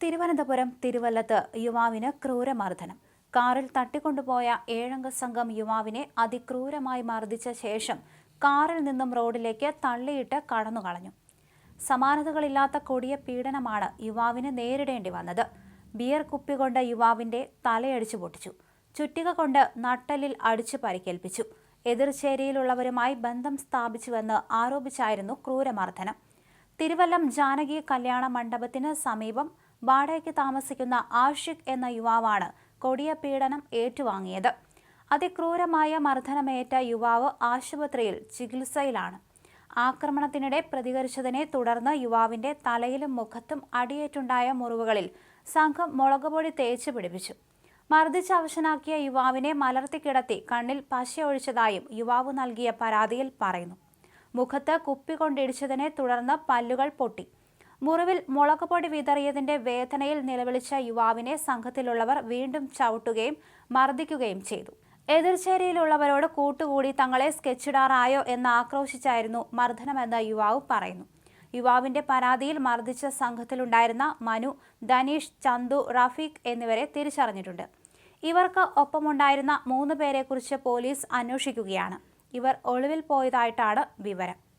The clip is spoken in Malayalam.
തിരുവനന്തപുരം തിരുവല്ലത്ത് യുവാവിന് ക്രൂരമർദ്ദനം. കാറിൽ തട്ടിക്കൊണ്ടുപോയ ഏഴംഗ സംഘം യുവാവിനെ അതിക്രൂരമായി മർദ്ദിച്ച ശേഷം കാറിൽ നിന്നും റോഡിലേക്ക് തള്ളിയിട്ട് കടന്നുകളഞ്ഞു. സമാനതകളില്ലാത്ത കൊടിയ പീഡനമാണ് യുവാവിന് നേരിടേണ്ടി വന്നത്. ബിയർ കുപ്പി കൊണ്ട് യുവാവിന്റെ തലയടിച്ചു പൊട്ടിച്ചു. ചുറ്റിക കൊണ്ട് നട്ടലിൽ അടിച്ചു പരിക്കേൽപ്പിച്ചു. എതിർചേരിയിലുള്ളവരുമായി ബന്ധം സ്ഥാപിച്ചുവെന്ന് ആരോപിച്ചായിരുന്നു ക്രൂരമർദ്ദനം. തിരുവല്ലം ജാനകി കല്യാണ മണ്ഡപത്തിന് സമീപം വാടകയ്ക്ക് താമസിക്കുന്ന ആഷിഖ് എന്ന യുവാവാണ് കൊടിയ പീഡനം ഏറ്റുവാങ്ങിയത്. അതിക്രൂരമായ മർദ്ദനമേറ്റ യുവാവ് ആശുപത്രിയിൽ ചികിത്സയിലാണ്. ആക്രമണത്തിനിടെ പ്രതികരിച്ചതിനെ തുടർന്ന് യുവാവിന്റെ തലയിലും മുഖത്തും അടിയേറ്റുണ്ടായ മുറിവുകളിൽ സംഘം മുളകുപൊടി തേച്ച് പിടിപ്പിച്ചു. മർദ്ദിച്ച് അവശനാക്കിയ യുവാവിനെ മലർത്തിക്കിടത്തി കണ്ണിൽ പശയൊഴിച്ചതായും യുവാവ് നൽകിയ പരാതിയിൽ പറയുന്നു. മുഖത്ത് കുപ്പി കൊണ്ടിടിച്ചതിനെ തുടർന്ന് പല്ലുകൾ പൊട്ടി. മുറിവിൽ മുളകുപൊടി വിതറിയതിന്റെ വേദനയിൽ നിലവിളിച്ച യുവാവിനെ സംഘത്തിലുള്ളവർ വീണ്ടും ചവിട്ടുകയും മർദ്ദിക്കുകയും ചെയ്തു. എതിർചേരിയിലുള്ളവരോട് കൂട്ടുകൂടി തങ്ങളെ സ്കെച്ചിടാറായോ എന്ന് ആക്രോശിച്ചായിരുന്നു മർദ്ദനമെന്ന് യുവാവ് പറയുന്നു. യുവാവിന്റെ പരാതിയിൽ മർദ്ദിച്ച സംഘത്തിലുണ്ടായിരുന്ന മനു ധനീഷ് ചന്തു റഫീഖ് എന്നിവരെ തിരിച്ചറിഞ്ഞിട്ടുണ്ട്. ഇവർക്ക് ഒപ്പമുണ്ടായിരുന്ന മൂന്ന് പേരെക്കുറിച്ച് പോലീസ് അന്വേഷിക്കുകയാണ്. ഇവർ ഒളിവിൽ പോയതായിട്ടാണ് വിവരം.